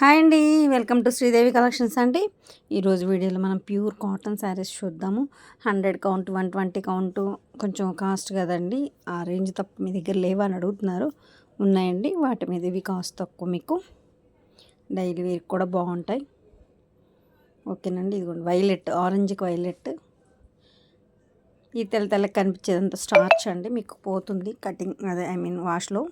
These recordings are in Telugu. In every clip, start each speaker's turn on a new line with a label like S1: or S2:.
S1: హాయ్ అండి వెల్కమ్ టు శ్రీదేవి కలెక్షన్స్ అండి. ఈరోజు వీడియోలో మనం ప్యూర్ కాటన్ శారీస్ చూద్దాము. Hundred count one twenty count కొంచెం కాస్ట్ కదండి. ఆ రేంజ్ తప్ప మీ దగ్గర లేవా అని అడుగుతున్నారు. ఉన్నాయండి వాటి మీద ఇవి కాస్ట్ తక్కువ మీకు. డైలీ వేర్ కూడా బాగుంటాయి. ఓకేనండి ఇదిగోండి వైలెట్ ఆరెంజ్కి వైలెట్. ఈ తెల్ల తెల్లకి కనిపించేదంతా స్టార్చ్ అండి మీకు పోతుంది కటింగ్ అదే ఐ మీన్ వాష్లో.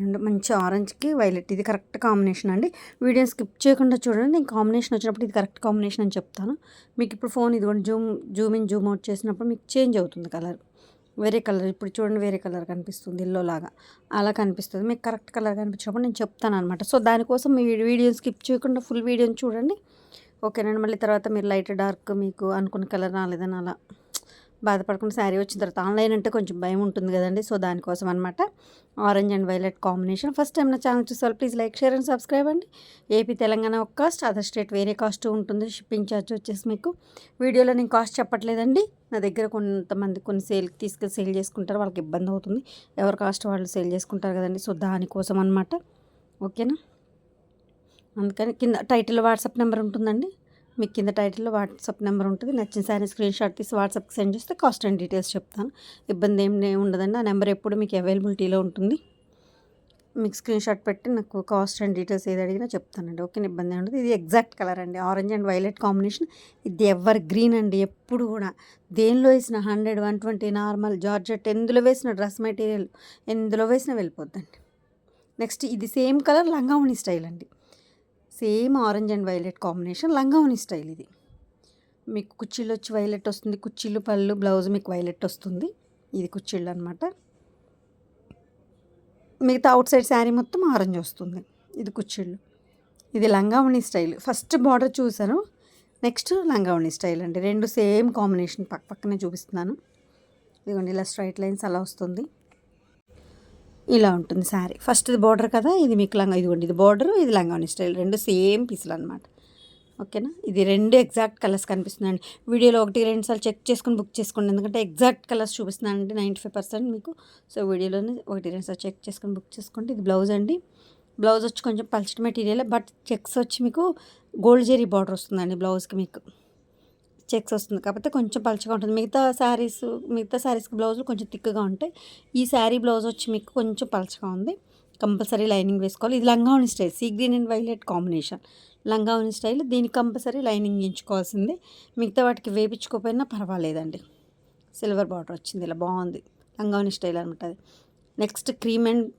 S1: రెండు మంచి ఆరెంజ్కి వైలెట్. ఇది కరెక్ట్ కాంబినేషన్ అండి. వీడియో స్కిప్ చేయకుండా చూడండి. నేను కాంబినేషన్ వచ్చినప్పుడు ఇది కరెక్ట్ కాంబినేషన్ అని చెప్తాను. మీకు ఇప్పుడు ఫోన్ ఇదిగోండి zoom zoom in zoom out చేసినప్పుడు మీకు చేంజ్ అవుతుంది కలర్. వేరే కలర్. ఇప్పుడు చూడండి వేరే కలర్ కనిపిస్తుంది ఇల్లో లాగా. అలా కనిపిస్తుంది. మీకు కరెక్ట్ కలర్ కనిపించినప్పుడు నేను చెప్తాను అనమాట సో దానికోసం మీ వీడియోని స్కిప్ చేయకుండా ఫుల్ వీడియోని చూడండి. ఓకేనండి. మళ్ళీ తర్వాత మీరు లైట్ డార్క్ మీకు అనుకున్న కలర్ రాలేదని అలా బాధపడకుండా శారీ వచ్చిన తర్వాత ఆన్లైన్ అంటే కొంచెం భయం ఉంటుంది కదండి. సో దానికోసం అనమాట orange and violet combination. First time నా ఛానల్ చూసారు please like share and subscribe అండి. ఏపీ తెలంగాణ ఒక కాస్ట్ అదర్ స్టేట్ వేరే కాస్ట్ ఉంటుంది. షిప్పింగ్ ఛార్జ్ వచ్చేసి మీకు వీడియోలో నేను కాస్ట్ చెప్పట్లేదండి. నా దగ్గర కొంతమంది కొన్ని సేల్కి తీసుకెళ్ళి సేల్ చేసుకుంటారు. వాళ్ళకి ఇబ్బంది అవుతుంది. ఎవరు కాస్ట్ వాళ్ళు సేల్ చేసుకుంటారు కదండి. సో దానికోసం అనమాట ఓకేనా? అందుకని కింద టైటిల్ వాట్సాప్ నెంబర్ ఉంటుందండి. మీకు కింద టైటిల్లో వాట్సాప్ నెంబర్ ఉంటుంది. నచ్చిన శారీ స్క్రీన్ షాట్ తీసి వాట్సాప్కి సెండ్ చేస్తే కాస్ట్ అండ్ డీటెయిల్స్ చెప్తాను. ఇబ్బంది ఏం ఉండదండి. ఆ నెంబర్ ఎప్పుడు మీకు అవైలబిలిటీలో ఉంటుంది. మీకు స్క్రీన్ షాట్ పెట్టి నాకు కాస్ట్ అండ్ డీటెయిల్స్ ఏది అడిగినా చెప్తానండి. ఓకే ఇబ్బంది ఉండదు. ఇది ఎగ్జాక్ట్ కలర్ అండి. Orange and violet combination. ఇది ఎవర్ గ్రీన్ అండి. ఎప్పుడు కూడా. దేనిలో వేసిన hundred one twenty normal georgette ఎందులో వేసిన డ్రెస్ మెటీరియల్ ఎందులో వేసినా వెళ్ళిపోద్దండి. నెక్స్ట్ ఇది సేమ్ కలర్ లంగావుని స్టైల్ అండి. Same orange and violet combination లంగావని style ఇది. మీకు కుర్చీలు వచ్చి వైలెట్ వస్తుంది కుర్చీలు పళ్ళు బ్లౌజ్ మీకు వైలెట్ వస్తుంది. ఇది కుర్చీళ్ళు అనమాట మిగతా అవుట్ సైడ్ శారీ మొత్తం ఆరెంజ్ వస్తుంది ఇది కుర్చీళ్ళు ఇది లంగావణి స్టైల్. ఫస్ట్ బార్డర్ చూసాను నెక్స్ట్ లంగావణి స్టైల్ అండి. రెండు సేమ్ కాంబినేషన్ పక్క పక్కనే చూపిస్తున్నాను. ఇదిగోండి ఇలా స్ట్రైట్ లైన్స్ అలా వస్తుంది. ఇలా ఉంటుంది శారీ. ఫస్ట్ ఇది బార్డర్ కదా ఇది మీకు లంగా ఇదిగోండి ఇది బార్డర్ ఇది లంగాని స్టైల్ రెండు సేమ్ పీసులు అనమాట ఓకేనా ఇది రెండు ఎగ్జాక్ట్ కలర్స్ కనిపిస్తుందండి వీడియోలో ఒకటి రెండు సార్లు చెక్ చేసుకుని బుక్ చేసుకోండి. ఎందుకంటే ఎగ్జాక్ట్ కలర్స్ చూపిస్తున్నానండి నైంటీ ఫైవ్ పర్సెంట్ మీకు. సో వీడియోలోనే ఒకటి రెండు సార్లు చెక్ చేసుకుని బుక్ చేసుకోండి. ఇది బ్లౌజ్ అండి. బ్లౌజ్ వచ్చి కొంచెం పల్చటి మెటీరియల్ బట్ చెక్స్ వచ్చి మీకు గోల్డ్ జెరీ బార్డర్ వస్తుందండి బ్లౌజ్కి మీకు. చెక్స్ వస్తుంది. కాకపోతే కొంచెం పలుచగా ఉంటుంది. మిగతా శారీస్ మిగతా శారీస్కి బ్లౌజులు కొంచెం థిక్గా ఉంటాయి. ఈ శారీ బ్లౌజ్ వచ్చి మీకు కొంచెం పలుచగా ఉంది. కంపల్సరీ లైనింగ్ వేసుకోవాలి. ఇది లంగావని style. Sea green and violet combination. లంగావని style. దీనికి కంపల్సరీ లైనింగ్ ఎంచుకోవాల్సిందే మిగతా వాటికి వేపించుకోకపోయినా పర్వాలేదండి. సిల్వర్ బార్డర్ వచ్చింది. ఇలా బాగుంది. లంగావని స్టైల్ అనమాట అది. Next cream and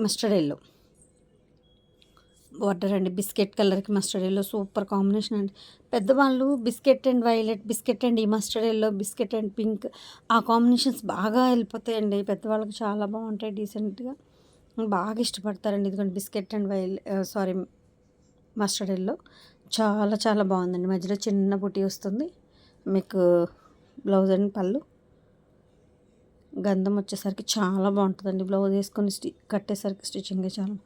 S1: mustard yellow. Water అండి. బిస్కెట్ కలర్కి మస్టర్డ్ ఎల్లో సూపర్ కాంబినేషన్ అండి. పెద్దవాళ్ళు biscuit and violet biscuit and ఈ mustard yellow biscuit and pink ఆ కాంబినేషన్స్ బాగా వెళ్ళిపోతాయండి. పెద్దవాళ్ళకి చాలా బాగుంటాయి డీసెంట్గా. బాగా ఇష్టపడతారండి. ఇదిగోండి బిస్కెట్ అండ్ వైల్ సారీ మస్టర్డ్ ఎల్లో. చాలా చాలా బాగుందండి. మధ్యలో చిన్న బుట్టి వస్తుంది. మీకు బ్లౌజ్ అండ్ పళ్ళు. గంధం వచ్చేసరికి చాలా బాగుంటుందండి. బ్లౌజ్ వేసుకొని స్టి కట్టేసరికి స్టిచ్చింగ్ చాలా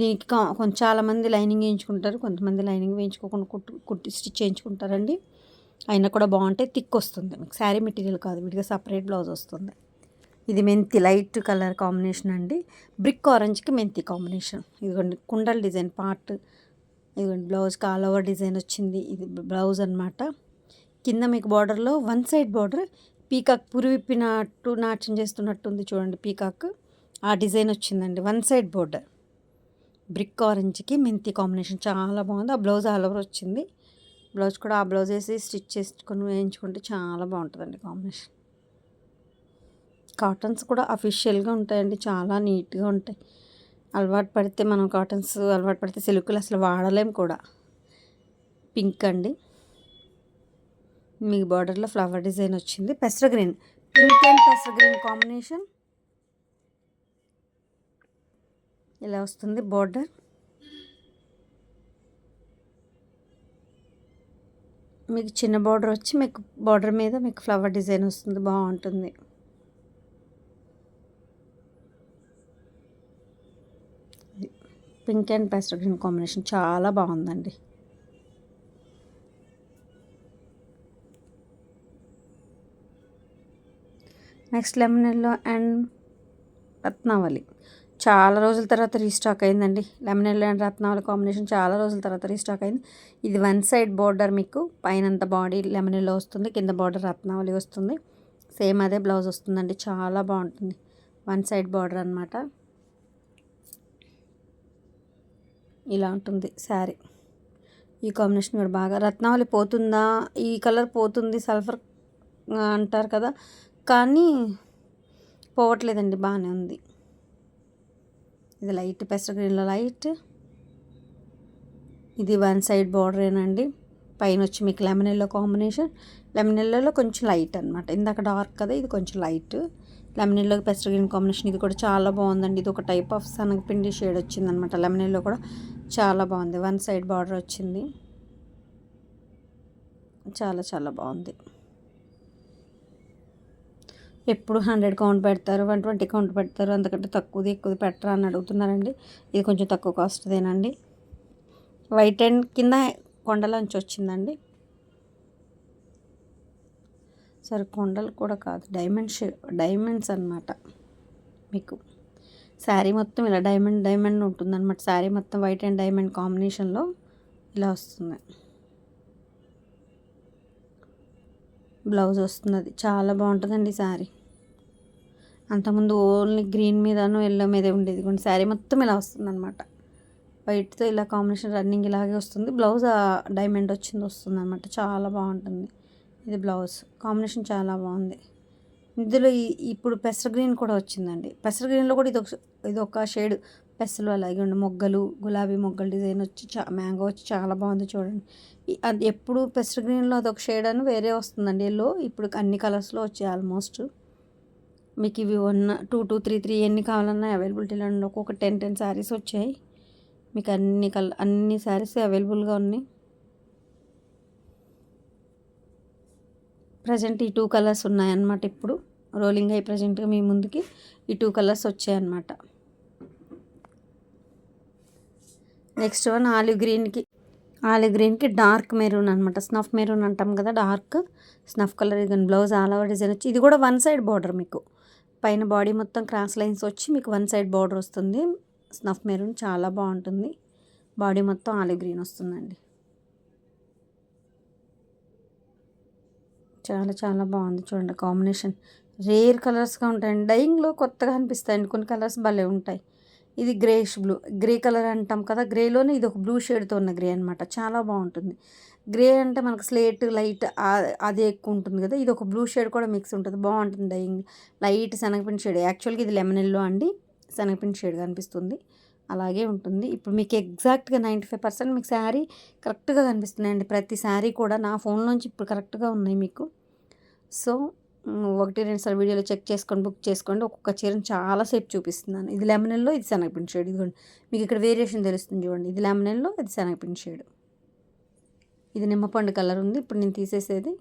S1: దీనికి కొంచెం చాలామంది లైనింగ్ వేయించుకుంటారు కొంతమంది లైనింగ్ వేయించుకోకుండా కుట్టు కుట్టి స్టిచ్ చేయించుకుంటారండి. అయినా కూడా బాగుంటాయి థిక్ వస్తుంది. మీకు శారీ మెటీరియల్ కాదు విడిగా సపరేట్ బ్లౌజ్ వస్తుంది. ఇది మెంతి లైట్ కలర్ కాంబినేషన్ అండి. బ్రిక్ ఆరెంజ్కి మెంతి కాంబినేషన్. ఇదిగోండి కుండల్ డిజైన్ పార్ట్. ఇదిగోండి బ్లౌజ్కి ఆల్ ఓవర్ డిజైన్ వచ్చింది. ఇది బ్లౌజ్ అనమాట కింద మీకు బార్డర్లో వన్ సైడ్ బార్డర్ పీకాక్ పురివిప్పినట్టు నాట్యం చేస్తున్నట్టుంది చూడండి పీకాక్. ఆ డిజైన్ వచ్చిందండి. One side border. బ్రిక్ ఆరెంజ్కి మెంతి కాంబినేషన్ చాలా బాగుంది. ఆ బ్లౌజ్ ఆల్ ఓవర్ వచ్చింది. బ్లౌజ్ కూడా ఆ బ్లౌజ్ వేసి స్టిచ్ చేసుకొని వేయించుకుంటే చాలా బాగుంటుందండి కాంబినేషన్. కాటన్స్ కూడా అఫీషియల్గా ఉంటాయండి. చాలా నీట్గా ఉంటాయి. అలవాటు పడితే మనం కాటన్స్ అలవాటు పడితే సిల్కులు అసలు వాడలేము కూడా. పింక్ అండి. మీ బార్డర్లో ఫ్లవర్ డిజైన్ వచ్చింది. పెసర గ్రీన్. పింక్ అండ్ పెసర గ్రీన్ కాంబినేషన్. ఇలా వస్తుంది బార్డర్. మీకు చిన్న బార్డర్ వచ్చి మీకు బార్డర్ మీద మీకు ఫ్లవర్ డిజైన్ వస్తుంది. బాగుంటుంది. పింక్ అండ్ పెస్టర్ గ్రీన్ కాంబినేషన్ చాలా బాగుందండి. నెక్స్ట్ లెమన్ ఎల్లో అండ్ రత్నావళి. చాలా రోజుల తర్వాత రీస్టాక్ అయిందండి. లెమన్ ఎల్లో అండ్ రత్నావళి కాంబినేషన్ చాలా రోజుల తర్వాత రీస్టాక్ అయింది. ఇది వన్ సైడ్ బార్డర్ మీకు పైనంత బాడీ లెమన్ ఎల్లో వస్తుంది కింద బార్డర్ రత్నావళి వస్తుంది. సేమ్ అదే బ్లౌజ్ వస్తుందండి. చాలా బాగుంటుంది. వన్ సైడ్ బార్డర్ అనమాట ఇలా ఉంటుంది శారీ. ఈ కాంబినేషన్ కూడా బాగా రత్నావళి పోతుందా ఈ కలర్ పోతుంది సల్ఫర్ అంటారు కదా కానీ పోవట్లేదండి బాగానే ఉంది. ఇది లైట్ పెసర గ్రీన్లో లైట్. ఇది వన్ సైడ్ బార్డరేనండి. పైన వచ్చి మీకు లెమన్ ఎల్లో కాంబినేషన్. లెమన్ ఎల్లోలో కొంచెం లైట్ అనమాట ఇందాక డార్క్ కదా ఇది కొంచెం లైట్. లెమన్ ఎల్లో పెసర గ్రీన్ కాంబినేషన్ ఇది కూడా చాలా బాగుందండి. ఇది ఒక టైప్ ఆఫ్ శనగపిండి షేడ్ వచ్చింది అనమాట లెమన్ ఎల్లో కూడా చాలా బాగుంది. వన్ సైడ్ బార్డర్ వచ్చింది. చాలా చాలా బాగుంది. ఎప్పుడు హండ్రెడ్ కౌంట్ పెడతారు వన్ ట్వంటీ కౌంట్ పెడతారు అందుకంటే తక్కువది ఎక్కువది పెట్టరా అని అడుగుతున్నారండి. ఇది కొంచెం తక్కువ కాస్ట్దేనండి. వైట్ అండ్ కింద కొండలోంచి వచ్చిందండి. సరే కొండలు కూడా కాదు డైమండ్ డైమండ్స్ అనమాట మీకు. శారీ మొత్తం ఇలా డైమండ్ డైమండ్ ఉంటుందన్నమాట. శారీ మొత్తం వైట్ అండ్ డైమండ్ కాంబినేషన్లో ఇలా వస్తుంది. బ్లౌజ్ వస్తుంది చాలా బాగుంటుందండి శారీ. అంతకుముందు ఓన్లీ గ్రీన్ మీదను ఎల్లో మీదే ఉండేది. కొన్ని శారీ మొత్తం ఇలా వస్తుంది అనమాట వైట్తో ఇలా కాంబినేషన్ రన్నింగ్ ఇలాగే వస్తుంది. బ్లౌజ్ డైమండ్ వచ్చింది వస్తుంది అనమాట చాలా బాగుంటుంది ఇది బ్లౌజ్ కాంబినేషన్ చాలా బాగుంది. ఇందులో ఇప్పుడు పెసర గ్రీన్ కూడా వచ్చిందండి. పెసర గ్రీన్లో కూడా ఇది ఒక ఇది ఒక షేడ్ పెసలు అలాగే ఉండి మొగ్గలు గులాబీ మొగ్గలు డిజైన్ వచ్చి చా మ్యాంగో వచ్చి చాలా బాగుంది చూడండి. అది ఎప్పుడు పెసర గ్రీన్లో అదొక షేడ్ అని వేరే వస్తుందండి. ఎల్లో ఇప్పుడు అన్ని కలర్స్లో వచ్చాయి ఆల్మోస్ట్ మీకు ఇవి ఉన్న టూ టూ త్రీ త్రీ ఎన్ని కావాలన్నా అవైలబిలిటీలో ఉన్న ఒక్కొక్క టెన్ టెన్ శారీస్ వచ్చాయి. మీకు అన్ని కల్ అన్ని శారీస్ అవైలబుల్గా ఉన్నాయి. ప్రజెంట్ ఈ టూ కలర్స్ ఉన్నాయన్నమాట ఇప్పుడు. రోలింగ్ అయ్యి ప్రజెంట్గా మీ ముందుకి ఈ టూ కలర్స్ వచ్చాయన్నమాట. నెక్స్ట్ వన్ ఆలివ్ గ్రీన్కి ఆలివ్ గ్రీన్కి డార్క్ మెరూన్ అనమాట స్నఫ్ మెరూన్ అంటాం కదా డార్క్. స్నఫ్ కలర్ ఇది బ్లౌజ్ ఆల్ ఓవర్ డిజైన్ వచ్చి ఇది కూడా వన్ సైడ్ బార్డర్ మీకు. పైన బాడీ మొత్తం క్రాస్ లైన్స్ వచ్చి మీకు వన్ సైడ్ బార్డర్ వస్తుంది. స్నఫ్ మెరూన్ చాలా బాగుంటుంది. బాడీ మొత్తం ఆలివ్ గ్రీన్ వస్తుందండి. చాలా చాలా బాగుంది చూడండి కాంబినేషన్. రేర్ కలర్స్గా ఉంటాయండి. డైయింగ్లో కొత్తగా అనిపిస్తాయండి. కొన్ని కలర్స్ భలే ఉంటాయి. ఇది గ్రేష్ బ్లూ. గ్రే కలర్ అంటాం కదా గ్రేలోనే ఇది ఒక బ్లూ షేడ్తో ఉన్న గ్రే అనమాట చాలా బాగుంటుంది. గ్రే అంటే మనకు స్లేట్ లైట్ అది ఎక్కువ ఉంటుంది కదా. ఇది ఒక బ్లూ షేడ్ కూడా మిక్స్ ఉంటుంది. బాగుంటుంది డైయింగ్. లైట్ శనగపిండి షేడ్. యాక్చువల్గా ఇది లెమన్ ఎల్లో అండి. శనగపిండి షేడ్ కనిపిస్తుంది. అలాగే ఉంటుంది. ఇప్పుడు మీకు ఎగ్జాక్ట్గా నైంటీ ఫైవ్ పర్సెంట్ మీకు శారీ కరెక్ట్గా కనిపిస్తున్నాయండి. ప్రతి శారీ కూడా నా ఫోన్ నుంచి ఇప్పుడు కరెక్ట్గా ఉన్నాయి మీకు. సో ఒకటి రెండు సార్లు వీడియోలో చెక్ చేసుకొని బుక్ చేసుకోండి. ఒక్కొక్క చీరను చాలాసేపు చూపిస్తున్నాను. ఇది లెమనెల్లో ఇది శనగపిండి షేడ్. ఇదిగోండి. మీకు ఇక్కడ వేరియేషన్ తెలుస్తుంది చూడండి. ఇది లెమనెల్లో ఇది శనగపిండి షేడ్. ఇది నిమ్మపండు కలర్ ఉంది. ఇప్పుడు నేను తీసేసేది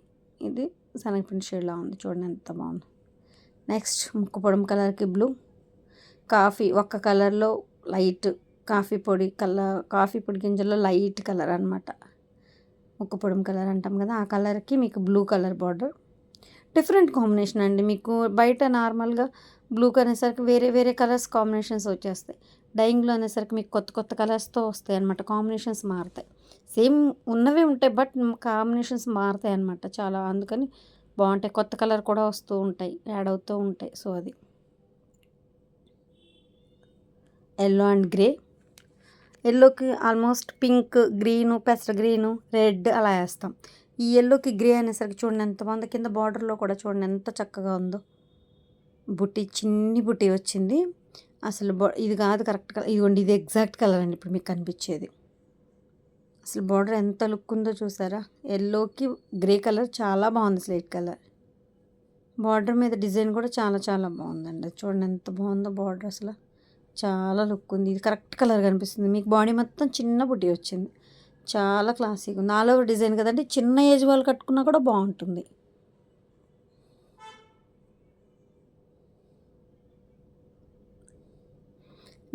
S1: ఇది శనగపిండి షేడ్లా ఉంది. చూడండి ఎంత బాగుంది. నెక్స్ట్ ముక్కపొడం కలర్కి బ్లూ. కాఫీ ఒక్క కలర్లో లైట్ కాఫీ పొడి కలర్ కాఫీ పొడి గింజల్లో లైట్ కలర్ అనమాట పొడుము కలర్ అంటాం కదా ఆ కలర్కి మీకు blue colour border. Different combination అండి. మీకు బయట నార్మల్గా బ్లూ అనేసరికి వేరే వేరే కలర్స్ కాంబినేషన్స్ వచ్చేస్తాయి. డైయింగ్లో అనేసరికి మీకు కొత్త కొత్త కలర్స్తో వస్తాయి అనమాట కాంబినేషన్స్ మారుతాయి. సేమ్ ఉన్నవే ఉంటాయి బట్ కాంబినేషన్స్ మారుతాయి అనమాట చాలా. అందుకని బాగుంటాయి. కొత్త కలర్ కూడా వస్తూ ఉంటాయి యాడ్ అవుతూ ఉంటాయి. సో అది. Yellow and grey. ఎల్లోకి ఆల్మోస్ట్ పింక్ గ్రీను పెసర గ్రీను రెడ్ అలా వేస్తాం. ఈ ఎల్లోకి గ్రే అనేసరికి చూడండి ఎంత బాగుంది. కింద బార్డర్లో కూడా చూడండి ఎంత చక్కగా ఉందో. బుట్టి చిన్ని బుట్టి వచ్చింది. అసలు ఇది కాదు కరెక్ట్ కలర్. ఇదిగోండి ఇది ఎగ్జాక్ట్ కలర్ అండి ఇప్పుడు మీకు కనిపించేది. అసలు బార్డర్ ఎంత లుక్ ఉందో చూసారా? ఎల్లోకి గ్రే కలర్ చాలా బాగుంది స్లేట్ కలర్ బార్డర్ మీద డిజైన్ కూడా చాలా చాలా బాగుందండి. చూడండి ఎంత బాగుందో బార్డర్ అసలు. చాలా లుక్ ఉంది ఇది కరెక్ట్ కలర్ కనిపిస్తుంది. మీకు బాడీ మొత్తం చిన్న బుట్టి వచ్చింది. చాలా క్లాసిక్ ఉంది. ఆల్ ఓవర్ డిజైన్ కదండి. చిన్న ఏజ్ వాళ్ళు కట్టుకున్నా కూడా బాగుంటుంది.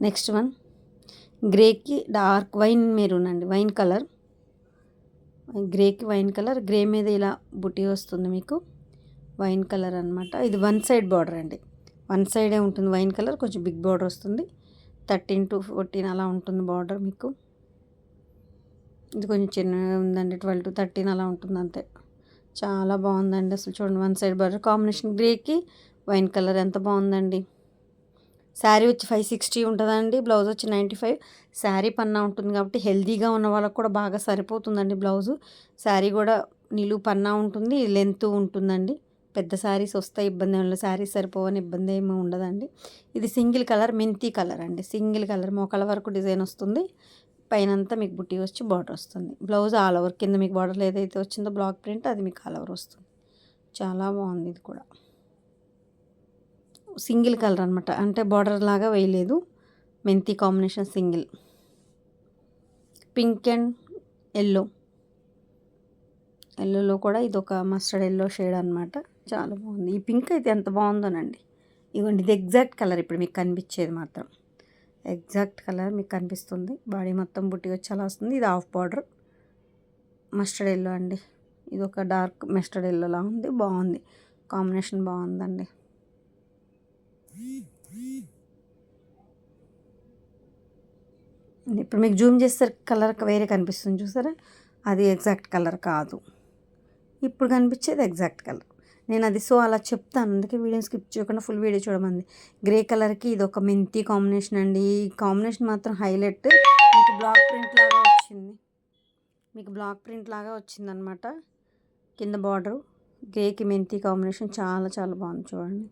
S1: నెక్స్ట్ వన్ గ్రేకి డార్క్ వైన్ మెరూన్ అండి వైన్ కలర్. గ్రేకి వైన్ కలర్ గ్రే మీద ఇలా బుట్టి వస్తుంది మీకు వైన్ కలర్ అనమాట ఇది వన్ సైడ్ బార్డర్ అండి. వన్ సైడే ఉంటుంది వైన్ కలర్ కొంచెం బిగ్ బార్డర్ వస్తుంది. థర్టీన్ టు ఫోర్టీన్ అలా ఉంటుంది బార్డర్ మీకు. ఇది కొంచెం చిన్నగా ఉందండి ట్వెల్వ్ టు థర్టీన్ అలా ఉంటుంది అంతే. చాలా బాగుందండి అసలు చూడండి వన్ సైడ్ బార్డర్. కాంబినేషన్ గ్రేకి వైన్ కలర్ ఎంత బాగుందండి. శారీ వచ్చి ఫైవ్ సిక్స్టీ ఉంటుందండి బ్లౌజ్ వచ్చి నైంటీ ఫైవ్ శారీ పన్నా ఉంటుంది కాబట్టి హెల్తీగా ఉన్న వాళ్ళకు కూడా బాగా సరిపోతుందండి బ్లౌజు శారీ కూడా నిలువు పన్నా ఉంటుంది లెంత్ ఉంటుందండి. పెద్ద శారీస్ వస్తాయి ఇబ్బంది ఏమి శారీస్ సరిపోవని ఇబ్బంది ఏమీ ఉండదండి. ఇది సింగిల్ కలర్ మెంతి కలర్ అండి. సింగిల్ కలర్ మోకాల వరకు డిజైన్ వస్తుంది. పైనంతా మీకు బుట్టి వచ్చి బార్డర్ వస్తుంది. బ్లౌజ్ ఆల్ ఓవర్ కింద మీకు బార్డర్ ఏదైతే వచ్చిందో బ్లాక్ ప్రింట్ అది మీకు ఆల్ ఓవర్ వస్తుంది. చాలా బాగుంది ఇది కూడా. సింగిల్ కలర్ అనమాట అంటే బార్డర్ లాగా వేయలేదు. మెంతి combination single. Pink and yellow. ఎల్లోలో కూడా ఇది ఒక మస్టర్డ్ ఎల్లో షేడ్ అనమాట చాలా బాగుంది. ఈ పింక్ అయితే ఎంత బాగుందోనండి. ఇవ్వండి ఇది ఎగ్జాక్ట్ కలర్ ఇప్పుడు మీకు కనిపించేది మాత్రం. ఎగ్జాక్ట్ కలర్ మీకు కనిపిస్తుంది. బాడీ మొత్తం బుట్టి వచ్చేలా వస్తుంది. ఇది హాఫ్ బార్డర్. మస్టర్డ్ ఎల్లో అండి. ఇది ఒక డార్క్ మస్టర్డ్ ఎల్లోలా ఉంది. బాగుంది. కాంబినేషన్ బాగుందండి. ఇప్పుడు మీకు జూమ్ చేస్తే కలర్ వేరే కనిపిస్తుంది చూసారా? అది ఎగ్జాక్ట్ కలర్ కాదు. ఇప్పుడు కనిపించేది ఎగ్జాక్ట్ కలర్. నేను అది సో అలా చెప్తాను. అందుకే వీడియో స్కిప్ చేయకుండా ఫుల్ వీడియో చూడమంది. గ్రే కలర్కి ఇది ఒక మెంతి కాంబినేషన్ అండి. ఈ కాంబినేషన్ మాత్రం హైలైట్ మీకు బ్లాక్ ప్రింట్ లాగా వచ్చింది. మీకు బ్లాక్ ప్రింట్ లాగా వచ్చిందనమాట కింద బార్డరు గ్రేకి మెంతి కాంబినేషన్ చాలా చాలా బాగుంది చూడండి.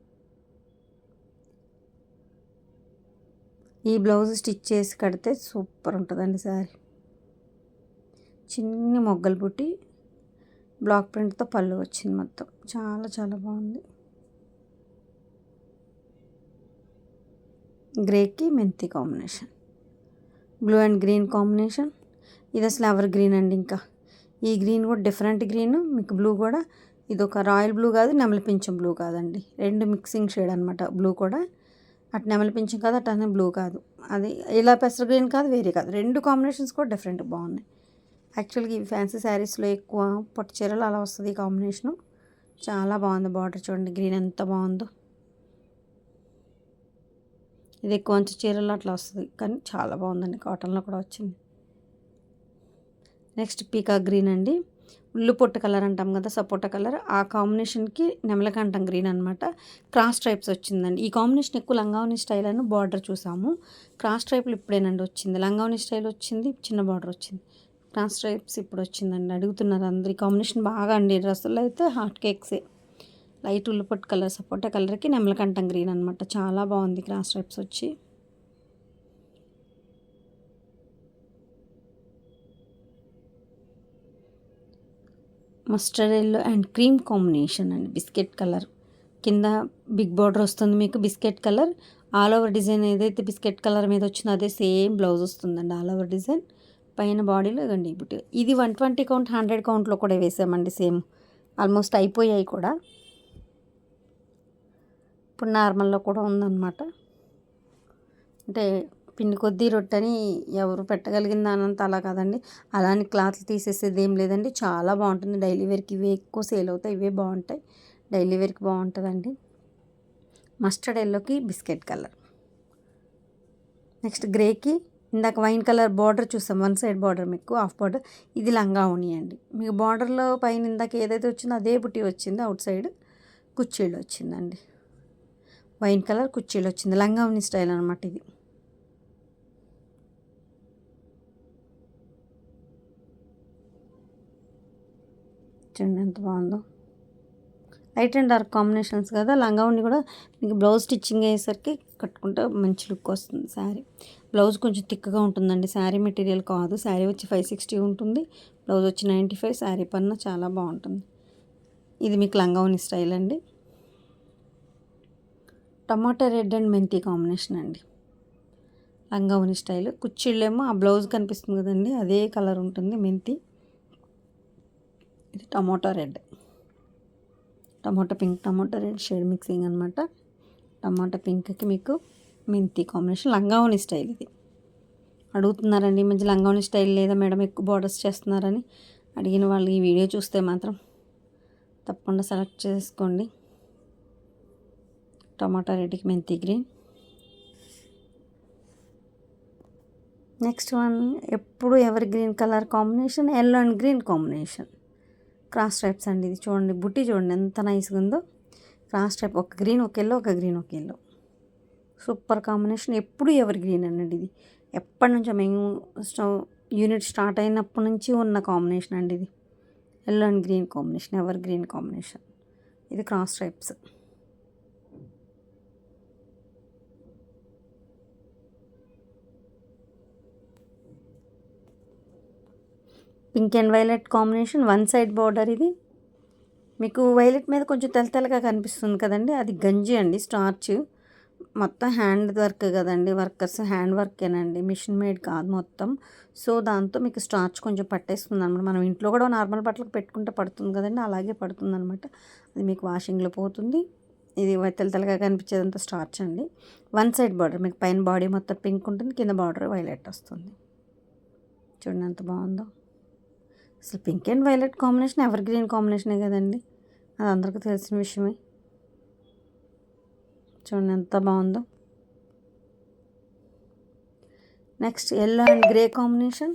S1: ఈ బ్లౌజ్ స్టిచ్ చేసి కడితే సూపర్ ఉంటుందండి సారీ. చిన్ని మొగ్గలు పుట్టి బ్లాక్ ప్రింట్తో పళ్ళు వచ్చింది మొత్తం. చాలా చాలా బాగుంది. గ్రేకి మెంతి combination. Blue and green combination. ఇది అసలు ఎవర్ గ్రీన్ అండి ఇంకా? ఈ గ్రీన్ కూడా డిఫరెంట్ గ్రీన్ మీకు బ్లూ కూడా. ఇది ఒక రాయల్ బ్లూ కాదు నెమలి పింఛం బ్లూ కాదండి. రెండు మిక్సింగ్ షేడ్ అనమాట బ్లూ కూడా. అటు నెమలి పింఛం కాదు అటు బ్లూ కాదు. అది ఇలా పెసర గ్రీన్ కాదు వేరే కాదు. రెండు కాంబినేషన్స్ కూడా డిఫరెంట్ బాగున్నాయి. యాక్చువల్గా ఈ ఫ్యాన్సీ శారీస్లో ఎక్కువ పట్టు చీరలు అలా వస్తుంది ఈ కాంబినేషను చాలా బాగుంది బార్డర్ చూడండి గ్రీన్ ఎంత బాగుందో. ఇది ఎక్కువ మంచి చీరలు అట్లా వస్తుంది కానీ చాలా బాగుందండి కాటన్లో కూడా వచ్చింది. నెక్స్ట్ పీకా గ్రీన్ అండి. ఉల్లు పొట్టు కలర్ అంటాం కదా సపోటా కలర్ ఆ కాంబినేషన్కి నెమలకంఠం గ్రీన్ అనమాట క్రాస్ ట్రైప్స్ వచ్చిందండి. ఈ కాంబినేషన్ ఎక్కువ లంగావని స్టైల్ అని బార్డర్ చూసాము. క్రాస్ ట్రైప్లు ఇప్పుడేనండి వచ్చింది. లంగావని స్టైల్ వచ్చింది చిన్న బార్డర్ వచ్చింది. క్రాస్ స్ట్రైప్స్ ఇప్పుడు వచ్చిందండి. అడుగుతున్నారు అందరి. కాంబినేషన్ బాగా అండి. డ్రెస్సులు అయితే హాట్ కేక్సే లైట్ ఉల్లిపొట్టు కలర్ సపోటా కలర్కి నెమలకంఠం గ్రీన్ అనమాట చాలా బాగుంది క్రాస్ స్ట్రైప్స్ వచ్చి. Mustard yellow and cream combination అండి. Biscuit colour. కింద బిగ్ బార్డర్ వస్తుంది మీకు biscuit colour. All over design ఏదైతే బిస్కెట్ కలర్ మీద వచ్చిందో అదే సేమ్ బ్లౌజ్ వస్తుందండి ఆల్ ఓవర్ డిజైన్. పైన బాడీలో ఇవ్వండి ఇప్పుడు. ఇది వన్ ట్వంటీ కౌంట్ హండ్రెడ్ కౌంట్లో కూడా వేసామండి సేమ్. ఆల్మోస్ట్ అయిపోయాయి కూడా. ఇప్పుడు నార్మల్లో కూడా ఉందన్నమాట. అంటే పిండి కొద్దీ రొట్టెని ఎవరు పెట్టగలిగిన దానంత అలా కాదండి. అలాని క్లాత్లు తీసేసేది ఏం లేదండి. చాలా బాగుంటుంది. డైలీ వేర్కి ఇవే ఎక్కువ సేల్ అవుతాయి. ఇవే బాగుంటాయి. డైలీ వేర్కి బాగుంటుందండి. మస్టర్డ్ ఎల్లోకి బిస్కెట్ కలర్. నెక్స్ట్ గ్రేకి ఇందాక వైన్ కలర్ బార్డర్ చూసాం. వన్ సైడ్ బార్డర్ మీకు హాఫ్ బార్డర్. ఇది లంగా అండి. మీకు బార్డర్లో పైన ఇందాక ఏదైతే వచ్చిందో అదే బుట్టి వచ్చింది. అవుట్ సైడ్ కుర్చీలు వచ్చిందండి. వైన్ కలర్ కుర్చీలు వచ్చింది. లంగా ఉని స్టైల్ అనమాట ఇది. చూడండి ఎంత బాగుందో. లైట్ అండ్ డార్క్ కాంబినేషన్స్ కదా లంగా ఉండి కూడా మీకు బ్లౌజ్ స్టిచ్చింగ్ అయ్యేసరికి కట్టుకుంటే మంచి లుక్ వస్తుంది శారీ. బ్లౌజ్ కొంచెం థిక్గా ఉంటుందండి శారీ మెటీరియల్ కాదు. శారీ వచ్చి ఫైవ్ సిక్స్టీ ఉంటుంది బ్లౌజ్ వచ్చి నైంటీ ఫైవ్ శారీ పన్న చాలా బాగుంటుంది. ఇది మీకు లంగావని స్టైల్ అండి. టమాటా రెడ్ అండ్ మెంతి కాంబినేషన్ అండి. లంగావని స్టైల్. కుచ్చిళ్ళేమో ఆ బ్లౌజ్ కనిపిస్తుంది కదండి అదే కలర్ ఉంటుంది మెంతి. ఇది tomato red. Tomato pink tomato red shade mixing అనమాట టమాటా పింక్కి మీకు మెంతి కాంబినేషన్ లంగావని స్టైల్ ఇది. అడుగుతున్నారండి మంచి లంగావని స్టైల్ లేదా మేడం ఎక్కువ బార్డర్స్ చేస్తున్నారని. అడిగిన వాళ్ళు ఈ వీడియో చూస్తే మాత్రం తప్పకుండా సెలెక్ట్ చేసుకోండి. టమాటా రెడ్కి మెంతి గ్రీన్. నెక్స్ట్ వన్ ఎప్పుడు ఎవరి green colour combination yellow and green combination. Cross types అండి ఇది చూడండి బుట్టి చూడండి ఎంత నైస్గా ఉందో. క్రాస్ టైప్ ఒక గ్రీన్ ఒక ఎల్లో ఒక గ్రీన్ ఒక ఎల్లో సూపర్ కాంబినేషన్ ఎప్పుడు ఎవరి గ్రీన్ అండి ఇది. ఎప్పటి నుంచో మేము స్టవ్ యూనిట్ స్టార్ట్ అయినప్పటి నుంచి ఉన్న కాంబినేషన్ అండి ఇది. Yellow and green combination evergreen combination. ఇది cross stripes. Pink and violet combination. One side border ఇది. మీకు వైలెట్ మీద కొంచెం తెల్ల తెల్లగా కనిపిస్తుంది కదండి. అది గంజి అండి స్టార్చ్. మొత్తం హ్యాండ్ వర్క్ కదండి. వర్కర్స్ హ్యాండ్ వర్కేనండి. మిషన్ మేడ్ కాదు మొత్తం. సో దాంతో మీకు స్టార్చ్ కొంచెం పట్టేస్తుంది అనమాట మనం ఇంట్లో కూడా నార్మల్ బట్టలకు పెట్టుకుంటే పడుతుంది కదండి. అలాగే పడుతుంది అనమాట అది మీకు వాషింగ్లో పోతుంది. ఇది తెల్ల తెల్లగా కనిపించేదంతా స్టార్చ్ అండి. One side border. మీకు పైన బాడీ మొత్తం పింక్ ఉంటుంది. కింద బార్డర్ వైలెట్ వస్తుంది. చూడండి ఎంత బాగుందో. అసలు pink and violet combination evergreen కాంబినేషనే కదండి. అది అందరికీ తెలిసిన విషయమే. చూడండి ఎంత బాగుందో. Next yellow and grey combination.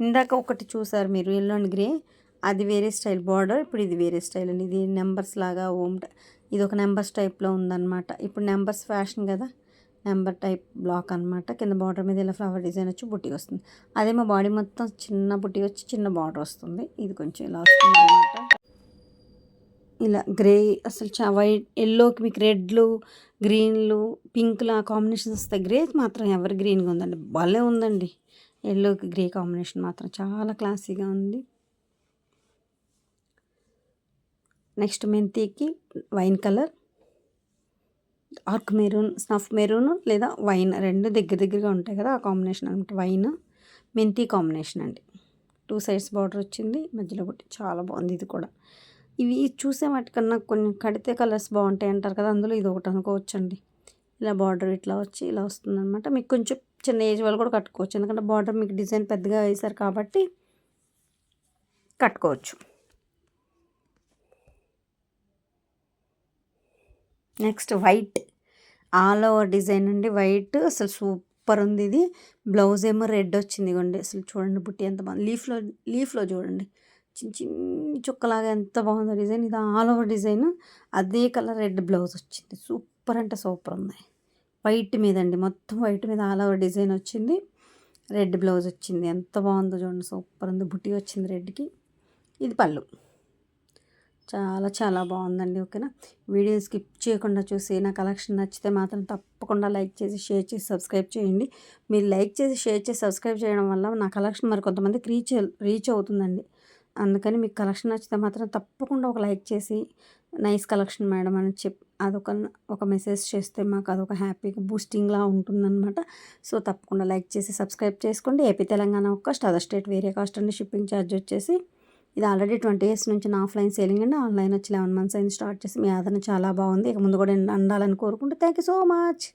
S1: ఇందాక ఒకటి చూసారు మీరు ఎల్లో అండ్ గ్రే. అది వేరే స్టైల్. బార్డర్ ఇప్పుడు ఇది వేరే స్టైల్ అండి. ఇది నెంబర్స్ లాగా ఓమ్ ఇది ఒక నెంబర్స్ టైప్లో ఉందన్నమాట. ఇప్పుడు నెంబర్స్ ఫ్యాషన్ కదా. నెంబర్ టైప్ బ్లాక్ అనమాట కింద బార్డర్ మీద ఇలా ఫ్లవర్ డిజైన్ వచ్చి బుట్టి వస్తుంది. అదే మా బాడీ మొత్తం చిన్న బుట్టి వచ్చి చిన్న బార్డర్ వస్తుంది. ఇది కొంచెం ఇలా వస్తుంది అనమాట ఇలా గ్రే అసలు చా వైట్ ఎల్లోకి మీకు రెడ్లు గ్రీన్లు పింక్లు ఆ కాంబినేషన్స్ వస్తాయి. గ్రే మాత్రం ఎవరు గ్రీన్గా ఉందండి. భలే ఉందండి. ఎల్లోకి గ్రే కాంబినేషన్ మాత్రం చాలా క్లాసీగా ఉంది. Next మెంతికి wine colour dark maroon snuff maroon లేదా వైన్ రెండు దగ్గర దగ్గరగా ఉంటాయి కదా ఆ కాంబినేషన్ అనమాట. వైన్ మెంతి కాంబినేషన్ అండి. టూ సైడ్స్ బార్డర్ వచ్చింది మధ్యలో ఒకటి చాలా బాగుంది ఇది కూడా. ఇవి చూసే వాటికన్నా కొన్ని కడితే కలర్స్ బాగుంటాయి అంటారు కదా అందులో ఇది ఒకటి అనుకోవచ్చు అండి ఇలా బార్డర్ ఇట్లా వచ్చి ఇలా వస్తుందన్నమాట. మీకు కొంచెం చిన్న ఏజ్ వాళ్ళు కూడా కట్టుకోవచ్చు ఎందుకంటే బార్డర్ మీకు డిజైన్ పెద్దగా వేశారు కాబట్టి కట్టుకోవచ్చు. Next white. All over design అండి. వైట్ అసలు సూపర్ ఉంది ఇది. బ్లౌజ్ ఏమో రెడ్ వచ్చింది ఇగోండి. అసలు చూడండి బుట్టి ఎంత బాగుంది. లీఫ్లో లీఫ్లో చూడండి. చిన్న చిన్ని చుక్కలాగా ఎంత బాగుందో డిజైన్. ఇది ఆల్ ఓవర్ డిజైన్. అదే కలర్ రెడ్ బ్లౌజ్ వచ్చింది. సూపర్ అంటే సూపర్ ఉంది వైట్ మీద అండి మొత్తం వైట్ మీద ఆల్ ఓవర్ డిజైన్ వచ్చింది. రెడ్ బ్లౌజ్ వచ్చింది. ఎంత బాగుందో చూడండి. సూపర్ ఉంది. బుట్టి వచ్చింది రెడ్కి. ఇది పళ్ళు. చాలా చాలా బాగుందండి ఓకేనా? వీడియో స్కిప్ చేయకుండా చూసి నా కలెక్షన్ నచ్చితే మాత్రం తప్పకుండా లైక్ చేసి షేర్ చేసి సబ్స్క్రైబ్ చేయండి. మీరు లైక్ చేసి షేర్ చేసి సబ్స్క్రైబ్ చేయడం వల్ల నా కలెక్షన్ మరి కొంతమందికి రీచ్ రీచ్ అవుతుందండి. అందుకని మీకు కలెక్షన్ నచ్చితే మాత్రం తప్పకుండా ఒక లైక్ చేసి నైస్ కలెక్షన్ మేడం అని చెప్పి అదొక ఒక మెసేజ్ చేస్తే మాకు అదొక హ్యాపీగా బూస్టింగ్లా ఉంటుందన్నమాట. సో తప్పకుండా లైక్ చేసి సబ్స్క్రైబ్ చేసుకోండి. ఏపీ తెలంగాణ ఒక కాస్ట్ అదర్ స్టేట్ వేరే కాస్ట్ అండి షిప్పింగ్ ఛార్జ్ వచ్చేసి ఇది ఆల్రెడీ ట్వంటీ ఇయర్స్ నుంచి నా ఆఫ్లైన్ సేలింగ్ అండి. ఆన్లైన్ వచ్చి లెవెన్ మంత్స్ అయింది. స్టార్ట్ చేసి మీ ఆదరణ చాలా బాగుంది. ఇక ముందు కూడా ఉండాలని కోరుకుంటూ థ్యాంక్ యూ సో మచ్